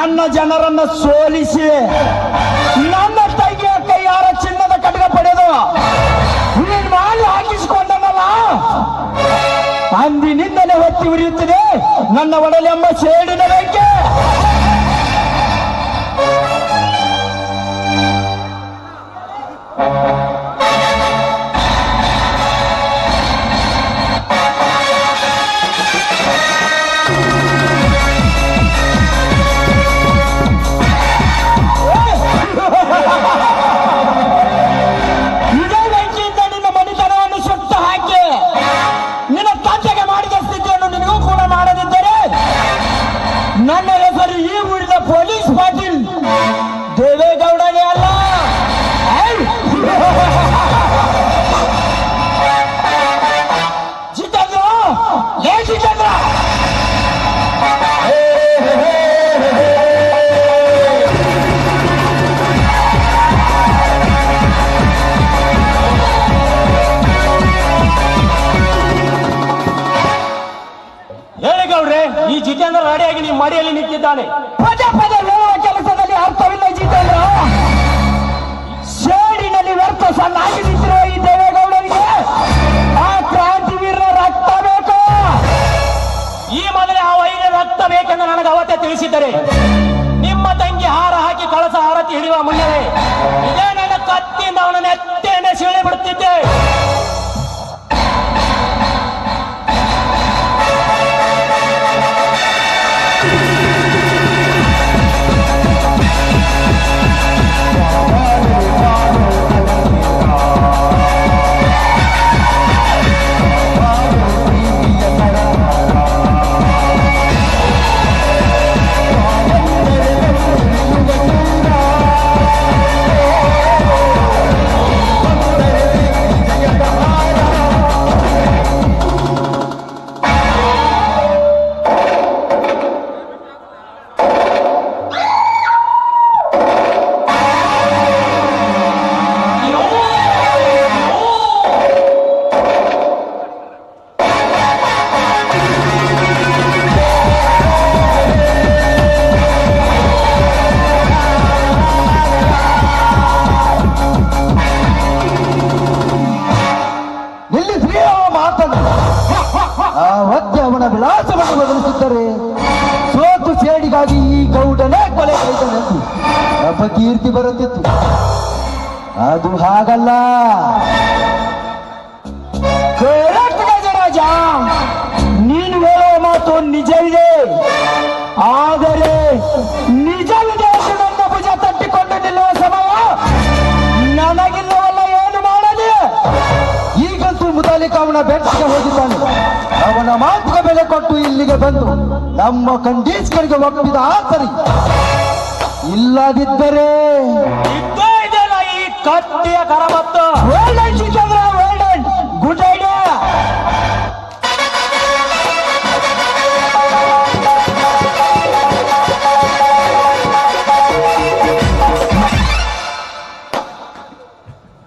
ನನ್ನ ಜನರನ್ನ ಸೋಲಿಸಿ. ನನ್ನ ತಂಗಿಯ ಕೈಯಾರ ಚಿನ್ನದ ಕಡಗ ಪಡೆದು ನೀನು ಹಾಕಿಸಿಕೊಂಡನಲ್ಲ? ಅಂದಿನಿಂದಲೇ ಹೊತ್ತಿ ಉರಿಯುತ್ತದೆ. ನನ್ನ ಒಡಲೆಂಬ ಸೇಡಿನ ಬೆಂಕಿ ಮಡಿಯಲ್ಲಿ ಪದ ಪದೇ ಹೇಳುವ ಕೆಲಸದಲ್ಲಿ ಅರ್ಥವಿಲ್ಲ ಜಿತೇಂದ್ರ ಶೇಡಿನಲ್ಲಿ ವ್ಯರ್ಥ ನಿಂತಿರುವ ಈ ದೇವೇಗೌಡರಿಗೆ ಆ ಕ್ರಾಂತಿವೀರರ ರಕ್ತ ಬೇಕು. ಈ ಮೊದಲೇ ಆ ವೈರ ರಕ್ತ ಬೇಕೆಂದು ನನಗೆ ಅವತ್ತೇ ತಿಳಿಸಿದ್ದರೆ ನಿಮ್ಮ ತಂಗಿ ಹಾರ ಹಾಕಿ ಕಳಸ ಹಾರತಿ ಹಿಡಿಯುವ ಮುನ್ನವೇ ಇದೇ ನನ್ನ ಕತ್ತಿಯಿಂದ ಅವನ ನೆತ್ತೆಯನ್ನೇ ಸೀಳಿ ಬಿಡುತ್ತಿದ್ದೆ. ಅಪಕೀರ್ತಿ ಬರುತ್ತಿತ್ತು. ಅದು ಹಾಗಲ್ಲ. ಗಜರಾಜ ನೀನು ಹೇಳುವ ಮಾತು ನಿಜವಿದೆ ಆದರೆ ನಿಜ ವಿದೇಶದಿಂದ ಭುಜ ತಟ್ಟಿಕೊಂಡು ನಿಲ್ಲುವ ಸಮಯ ನನಗಿಲ್ಲವಲ್ಲ, ಏನು ಮಾಡಲಿ? ಈಗಂತೂ ಮುದಾಲಿಕ ಅವನ ಬೆಟ್ಟಕ್ಕೆ ಹೋಗಿದ್ದಾನೆ. ಅವನ ಮಾತುಕ ಬೆಲೆ ಕೊಟ್ಟು ಇಲ್ಲಿಗೆ ಬಂದು ನಮ್ಮ ಕಂಡೀಸ್ಗಳಿಗೆ ಒಪ್ಪಿದ ಸರಿ ಇಲ್ಲದಿದ್ದರೆ ಈ ಕತ್ತಿಯ ಕರಮತ್ತು ಚಂದ್ರ ಗುಡ್ ಐಡಿಯಾ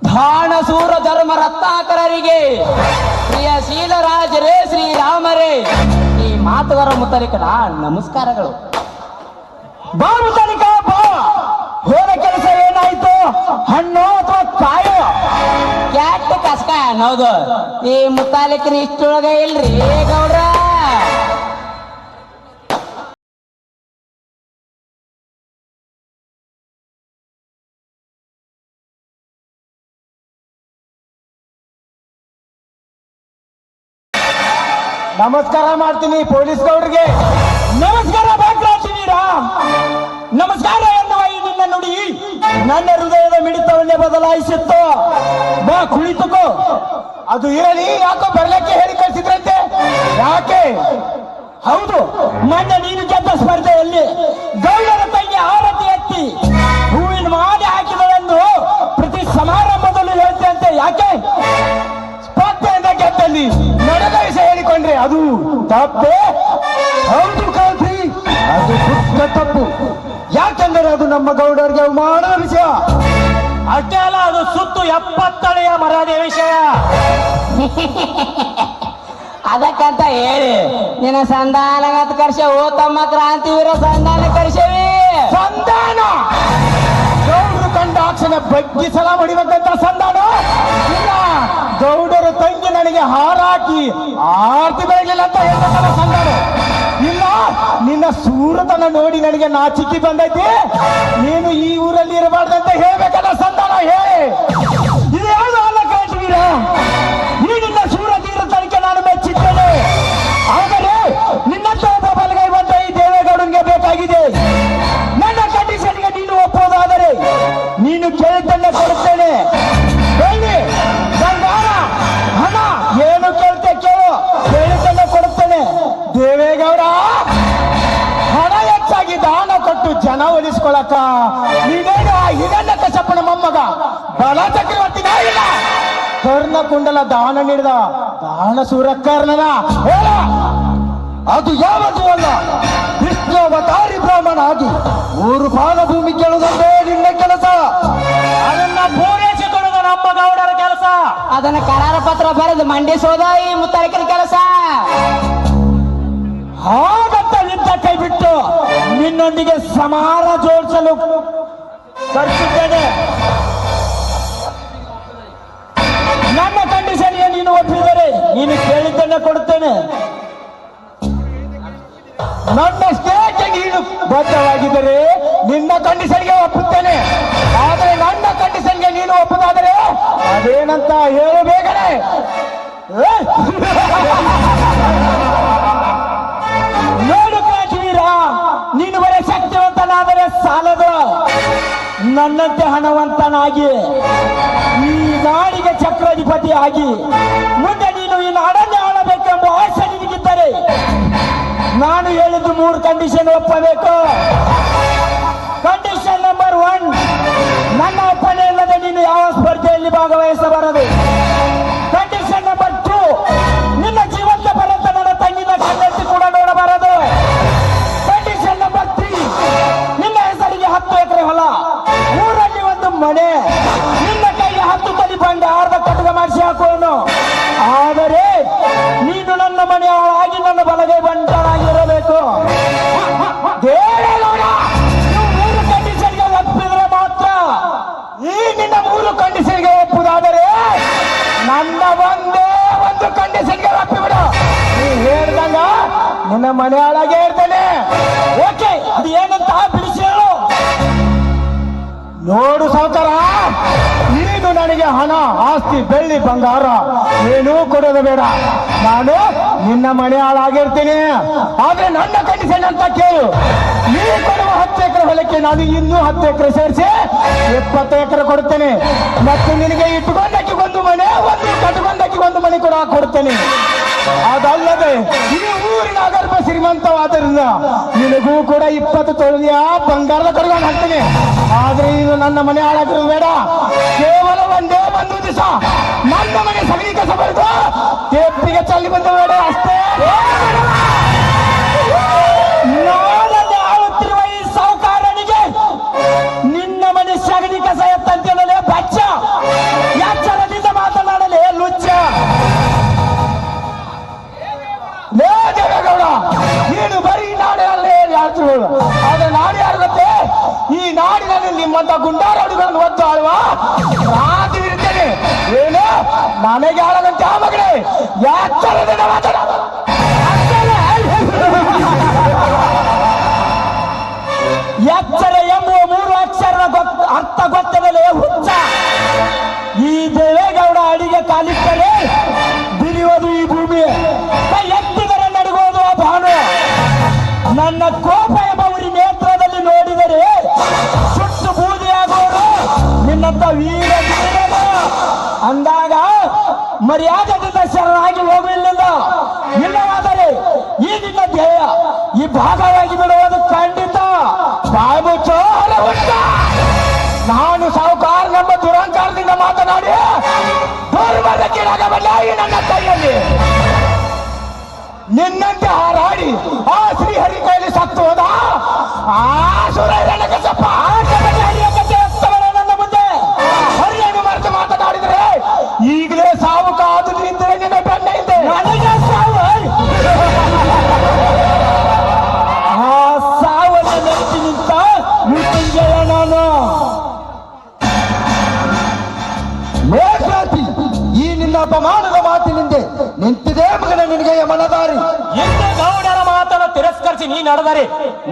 ಬಾಣಸೂರ ಧರ್ಮ ರತ್ನಾಕರರಿಗೆ ಶ್ರೀ ಶ್ರೀರಾಮರೇ ಈ ಮಾತುಗಾರ ಮುತ್ತಲಿಕನ ನಮಸ್ಕಾರಗಳು ಬಾ ಹೋದ ಕೆಲಸ ಏನಾಯ್ತು ಹಣ್ಣು ಅಥವಾ ಕಾಯೋ? ಕ್ಯಾಟ್ ಕಸ್ಕ ಹೌದು. ಈ ಮುತ್ತಾಲಿಕಿನ ಇಷ್ಟೊಳಗ ಇಲ್ರಿ. ಗೌಡ್ರ! ನಮಸ್ಕಾರ ಮಾಡ್ತೀನಿ ಪೊಲೀಸ್ ಗೌಡ್ರಿಗೆ. ನಮಸ್ಕಾರ ಬಾಕ್ರಾಚಿವೀರ ನಮಸ್ಕಾರ ಎನ್ನುವ ಈ ನಿನ್ನ ನುಡಿ. ನನ್ನ ಹೃದಯದ ಮಿಡಿತವನ್ನೇ ಬದಲಾಯಿಸಿತ್ತು. ಬಾ, ಕುಳಿತುಕೋ. ಅದು ಇರಲಿ, ಯಾಕೋ ಬರ್ಲಿಕ್ಕೆ ಹೇಳಿ ಕಳಿಸಿದ್ರಂತೆ? ಯಾಕೆ? ಹೌದು ಮೊನ್ನೆ ನೀನು ಗೆದ್ದ ಸ್ಪರ್ಧೆಯಲ್ಲಿ ಗೌಡರ ತಂಗಿ ಆರತಿ ಎತ್ತಿ ಹೂವಿನ ಮಾಡಿ ಹಾಕಿದಳೆಂದು ಪ್ರತಿ ಸಮಾರಂಭದಲ್ಲಿ ಹೇಳ್ತಂತೆ ಯಾಕೆ? ಸ್ಪರ್ಧೆಯಿಂದ ಗೆದ್ದಲ್ಲಿ ನಡೆದ ವಿಷಯ ಹೇಳಿಕೊಂಡ್ರೆ ಅದು ತಪ್ಪೇ? ನಮ್ಮ ಗೌಡರಿಗೆ ಅವಮಾನ ವಿಷಯ. ಅಷ್ಟೇ ಅಲ್ಲ ಅದು ಸುತ್ತು ಎಪ್ಪತ್ತಳೆಯ ಮರಾದೆ ವಿಷಯ. ಅದಕ್ಕಂತ ಹೇಳಿ ನಿನ್ನ ಸಂಧಾನಗತ ಕರ್ಷ ಓ ತಮ್ಮ ಕ್ರಾಂತಿವೀರ ಸಂಧಾನ ಕರ್ಷವಿ? ಸಂಧಾನ! ಗೌಡರು ಕಂಡ ಅಕ್ಷಣ ಬಗ್ಗಿಸಲ ಹೊಡಿಬೇಕಂತ ಸಂಧಾನ. ಇಲ್ಲ ಗೌಡರು ತಂಗಿ ನನಗೆ ಹಾರಾಕಿ ಆರ್ತಿ ಬೆಳಗಿಲ್ಲ ಅಂತ ಹೇಳ್ಬೇಕಲ್ಲ ಸಂಧಾನ. ಇಲ್ಲ, ನಿನ್ನ ಸೂರತನ ನೋಡಿ ನನಗೆ ನಾಚಿಕೆ ಬಂದೈತಿ. ನೀನು ಈ ಊರಲ್ಲಿ ಇರಬಾರ್ದಂತ ಹೇಳ್ಬೇಕಲ್ಲ ಸಂತಾನ ಹೇಳಿ ಇದು ಯಾವುದು ಅಲ್ಲ ಕಾಶ್ಮೀರ ಈ ನಿನ್ನ ತೀರ ತನಿಖೆ ನಾನು ಮೆಚ್ಚಿದ್ದೇನೆ. ಆದರೆ ನಿನ್ನಂತ ಒಬ್ಬ ಬಲಗೈ ಬಂದ ಈ ದೇವೇಗೌಡನಿಗೆ ಬೇಕಾಗಿದೆ. ನನ್ನ ಕಂಡೀಷನ್ಗೆ ನೀನು ಒಪ್ಪೋದಾದರೆ ನೀನು ಕೇಳಿದ್ದನ್ನ ಕೊಡುತ್ತೇನೆ ಇದನ್ನ ಆ ಹಿರಣ್ಯ ಕಶಪ್ಪನ ಮೊಮ್ಮಗ? ಬಲ ಚಕ್ರವರ್ತಿನ ಇಲ್ಲ. ಕರ್ಣ ಕುಂಡಲ ದಾನ ನೀಡಿದ ದಾನ ಸೂರಕರ್ಣನ ಹೇಳ. ಅದು ಯಾವತ್ತೂ ಅಲ್ಲ ವಿಷ್ಣುವತಾರಿ ಅವತಾರಿ ಬ್ರಾಹ್ಮಣ ಆಗಿ ಮೂರು ಪಾದ ಭೂಮಿ ಕೇಳುವುದಂದೇ ನಿನ್ನ ಕೆಲಸ. ಅದನ್ನ ಪೂರೈಸಿಕೊಳ್ಳುವುದು ನಮ್ಮ ಗೌಡರ ಕೆಲಸ. ಅದನ್ನ ಕರಾರ ಪತ್ರ ಬರೆದು ಮಂಡಿಸೋದ ಈ ಮುತ್ತಾಲಿಕಿನ ಕೆಲಸ? ಹಾಗಂತ ನಿಂತ ಕೈ ಬಿಟ್ಟು ನಿನ್ನೊಂದಿಗೆ ಸಮಾರ ಜೋಡಿಸಲು ಕರೆಸಿದ್ದೇನೆ. ನನ್ನ ಕಂಡೀಷನ್ಗೆ ನೀನು ಒಪ್ಪಿದರೆ, ನೀನು ಕೇಳಿದ್ದನ್ನ ಕೊಡುತ್ತೇನೆ. ನನ್ನ ಸ್ನೇಹಕ್ಕೆ ನೀನು ಬದ್ಧವಾಗಿದ್ದರೆ ನಿನ್ನ ಕಂಡೀಷನ್ಗೆ ಒಪ್ಪುತ್ತೇನೆ. ಆದರೆ ನನ್ನ ಕಂಡೀಷನ್ಗೆ ನೀನು ಒಪ್ಪುದಾದರೆ ಅದೇನಂತ ಹೇಳು ಬೇಗನೆ. ನನ್ನಂತೆ ಹಣವಂತನಾಗಿ, ಈ ನಾಡಿಗೆ ಚಕ್ರಾಧಿಪತಿ ಆಗಿ, ಮುಂದೆ ನೀನು ಈ ನಾಡನ್ನೇ ಆಳಬೇಕೆಂಬ ಆಸೆ ನಿನಗಿದ್ದರೆ, ನಾನು ಹೇಳಿದ್ದು ಮೂರು ಕಂಡೀಷನ್ ಒಪ್ಪಬೇಕು. ಮನೆ ಒಳಗೆ ಇರ್ತೇನೆ. ಓಕೆ, ಅದು ಏನಂತ ಬಿಡಿಸಿ ನೋಡು ಸಾವುಕಾರ, ನೀನು ನನಗೆ ಹಣ, ಆಸ್ತಿ, ಬೆಳ್ಳಿ, ಬಂಗಾರ ಏನೂ ಕೊಡೋದು ಬೇಡ. ನಾನು ನಿನ್ನ ಮನೆ ಹಾಳಾಗಿರ್ತೀನಿ ಆದ್ರೆ ನನ್ನ ಕಂಡೀಷನ್ ಅಂತ ಕೇಳು. ನೀ ಕೊಡುವ ಹತ್ತು ಎಕರೆ ಹೊಲಕ್ಕೆ ನಾನು ಇನ್ನೂ ಹತ್ತು ಎಕರೆ ಸೇರಿಸಿ ಎಪ್ಪತ್ತು ಎಕರೆ ಕೊಡ್ತೇನೆ. ಮತ್ತು ನಿನಗೆ ಇಟ್ಕೊಂಡಕ್ಕೆ ಒಂದು ಮನೆ, ಒಂದು ಕಟ್ಕೊಂಡಕ್ಕೆ ಒಂದು ಮನೆ ಕೂಡ ಕೊಡ್ತೇನೆ. ಅದಲ್ಲದೆ ಈ ಊರಿನ ಗರ್ಭ ಶ್ರೀಮಂತವಾದ್ದರಿಂದ ನಿನಗೂ ಕೂಡ ಇಪ್ಪತ್ತು ತೊಳೆದಿಯ ಬಂಗಾರದ ಕರ್ಕೊಂಡು ಹಾಕ್ತೀನಿ. ಆದ್ರೆ ಇದು ನನ್ನ ಮನೆ ಹಾಳಾಗಿರೋದು ಬೇಡ. ಕೇವಲ ಒಂದೇ ಒಂದು ದಿವಸ. ನನ್ನ ಮನೆ ಸಗಣಿ ಕಸ ಬರೆದು ಚಲ್ಲಿ ಬಂದ ಬೇಡ ಅಷ್ಟೇ. ಮರ್ಯಾದೆಯಿಂದ ಶರಣಾಗಿ ಹೋಗಲಿಲ್ಲ ಇಲ್ಲವಾದರೆ ಈ ನಿನ್ನ ಧ್ಯೇಯ ಈ ಭಾಗವಾಗಿ ಬಿಡುವುದು ಖಂಡಿತ. ಬಾಯ್ಮುಚ್ಚೋ ನಾನು ಸಾಹುಕಾರ ನಮ್ಮ ದುರಂಕಾರದಿಂದ ಮಾತನಾಡಿ ದುರ್ಮದಕ್ಕಿರಾಗಬಲ್ಲ ಈ ನನ್ನ ಕೈಯಲ್ಲಿ. ನಿನ್ನಂತೆ ಹಾರಾಡಿ ಆ ಶ್ರೀಹರಿ ಕೈಲಿ ಸತ್ತು ಹೋದ ಆ ಸುರೈರನ ನಾನು ಈ ನಿನ್ನ ಅಪಮಾನದ ಮಾತಿನಿಂದ ನಿಂತಿದೆ ಮಗನ ನಿನಗೆ ಮನದಾರಿ ಇಂದು ಗೌಡರ ಮಾತನ್ನು ತಿರಸ್ಕರಿಸಿ ನೀ ನಡೆದರೆ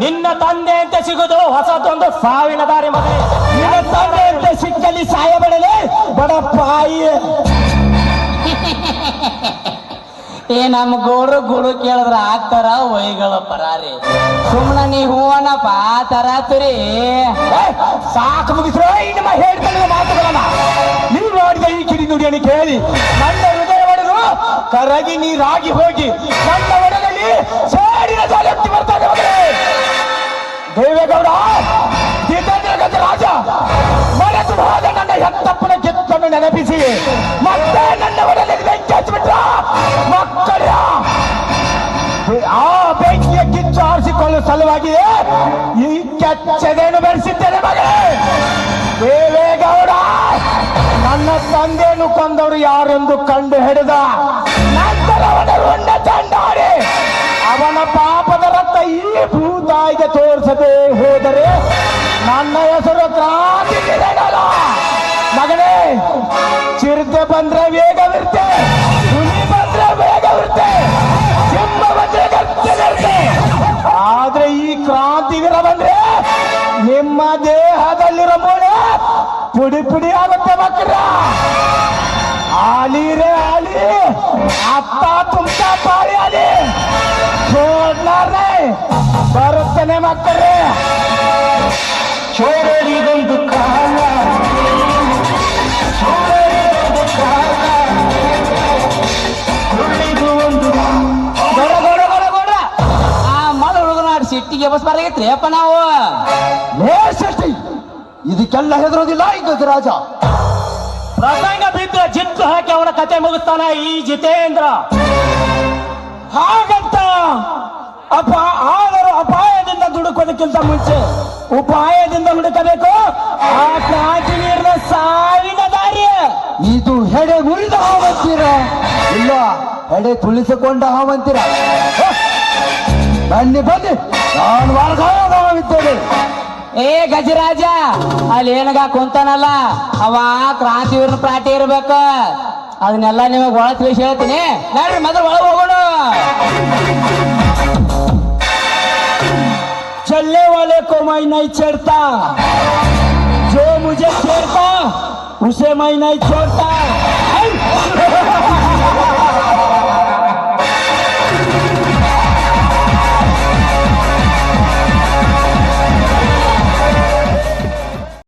ನಿನ್ನ ತಂದೆ ಅಂತ ಸಿಗುದು ಹೊಸದೊಂದು ಸಾವಿನ ದಾರಿ ಮಗನೇ. ನಿನ್ನ ತಂದೆ ಅಂತ ಸಿಕ್ಕಲ್ಲಿ ಸಾಯಬಡಲೆ ಬಡ ಪಾಯಿ ಏ ನಮ್ಮ ಗೌರು ಗುಡು ಕೇಳಿದ್ರ ಆಗ್ತಾರ ವೈಗಳ ಪರಾರಿ. ಸುಮ್ನ ನೀ ಹೂವನಪ್ಪ ಪಾತರ ತುರಿ ಸಾಕು ಮುಗಿಸ್ರೋ ನಮ್ಮ ಹೇಳ್ತಾನೆ ಮಾತುಗಳನ್ನ. ನೀವು ನೋಡಿದ ಈ ಕಿಡಿ ನುಡಿಯನ್ನು ಕೇಳಿ ನನ್ನ ಹೃದಯ ಒಡೆದು ಕರಗಿ ನೀರಾಗಿ ಹೋಗಿ ನನ್ನ ಒಡಲಲ್ಲಿ ಸೇಡಿನ ಜಾಲಕ್ತಿ ಬರ್ತಾನೆ ಮಗನೇ ದೇವೇಗೌಡ ಜಿತೇಂದ್ರ ರಾಜ, ಮರೆತು ಹೋದ ನನ್ನ ಹೆತ್ತಪ್ಪನ ಕಿತ್ತನ್ನು ನೆನಪಿಸಿ. ಮತ್ತೆ ನನ್ನ ಒಡಲಲ್ಲಿ ಬೆಂಕಿ ಹಚ್ಚಿಬಿಟ್ರ ಮಕ್ಕಳ ಆ ಬೆಂಕಿಯ ಕಿಚ್ಚು ಆರಿಸಿಕೊಳ್ಳುವ ಸಲುವಾಗಿ ಈ ಕೆಚ್ಚದೇನು ಬೆಳೆಸಿದ್ದೇನೆ ಮಗಳೇ? ದೇವೇಗೌಡ ನನ್ನ ತಂದೆಯನ್ನು ಕೊಂದವರು ಯಾರೆಂದು ಕಂಡು ಹಿಡಿದ ನಂತರ ಅವನ ತಂಡಾರೆ ಅವನ ಪಾಪದ ರಕ್ತ ಈ ಭೂತಾಯಿಗೆ ತೋರಿಸದೆ ಹೋದರೆ ನನ್ನ ಹೆಸರು ಕ್ರಾಂತಿ ಮಗನೇ ಚಿರತೆ ಬಂದ್ರೆ ವೇಗವಿರುತ್ತೆ. ಬಂದ್ರೆ ನಿಮ್ಮ ದೇಹದಲ್ಲಿರೋ ಮೂಳೆ ಪುಡಿ ಪುಡಿ ಆಗುತ್ತೆ ಮಕ್ಕಳ. ಆಲಿ ರೇ ಆಲಿ ಅಪ್ಪ ತುಂಬ ಪಾಳಿ ಆಲಿ ಬರುತ್ತೇನೆ ಮಕ್ಕಳೇ. ಚೋರಿಗೊಂದು ಕಾಲ ಸಿಟ್ಟಿಗೆ ಬಸ್ಬಾರಾಗಿತ್ರಿ ಅಪ್ಪ ನಾವು? ಸೃಷ್ಟಿ ಇದಕ್ಕೆಲ್ಲ ಹೆದರೋದಿಲ್ಲ ಈಗ ರಾಜ ಪ್ರಸಂಗ ಬಿದ್ದು ಜಿತ್ತು ಹಾಕಿ ಅವನ ಕತೆ ಮುಗಿಸ್ತಾನ ಈ ಜಿತೇಂದ್ರ. ಹಾಗಂತ ಅಪ ಆದರೂ ಅಪಾಯದಿಂದ ದುಡುಕೋದಕ್ಕಿಂತ ಮುಂಚೆ ಉಪಾಯದಿಂದ ಹುಡುಕಬೇಕು. ಆ ಕ್ರಾಂತಿವೀರನ ಸಾವಿನ ದಾರಿ. ಇದು ಹೆಡೆ ಮುರಿದ ಹಾವಂತೀರ? ಇಲ್ಲ ಹೆಡೆ ತುಳಿಸಿಕೊಂಡ ಹಾವಂತೀರ. ಬನ್ನಿ ಬನ್ನಿ. ನಾನು ವಾರ್ಗಾವಿದ್ದೇನೆ ಏ ಗಜರಾಜ ಅಲ್ಲಿ ಏನಗ ಕುಂತಾನಲ್ಲ ಅವ ಕ್ರಾಂತಿವೀರನ ಪ್ರಾಟಿ ಇರ್ಬೇಕು ಅದನ್ನೆಲ್ಲ ನಿಮಗೆ ಒಳ ತಿಳಿಸಿ ಹೇಳ್ತೀನಿ ನೋಡ್ರಿ ಮೊದಲು ಒಳಗೆ ಹೋಗೋಣ चलने वाले को मैं नहीं छेड़ता जो मुझे छेड़ता उसे मैं नहीं छोड़ता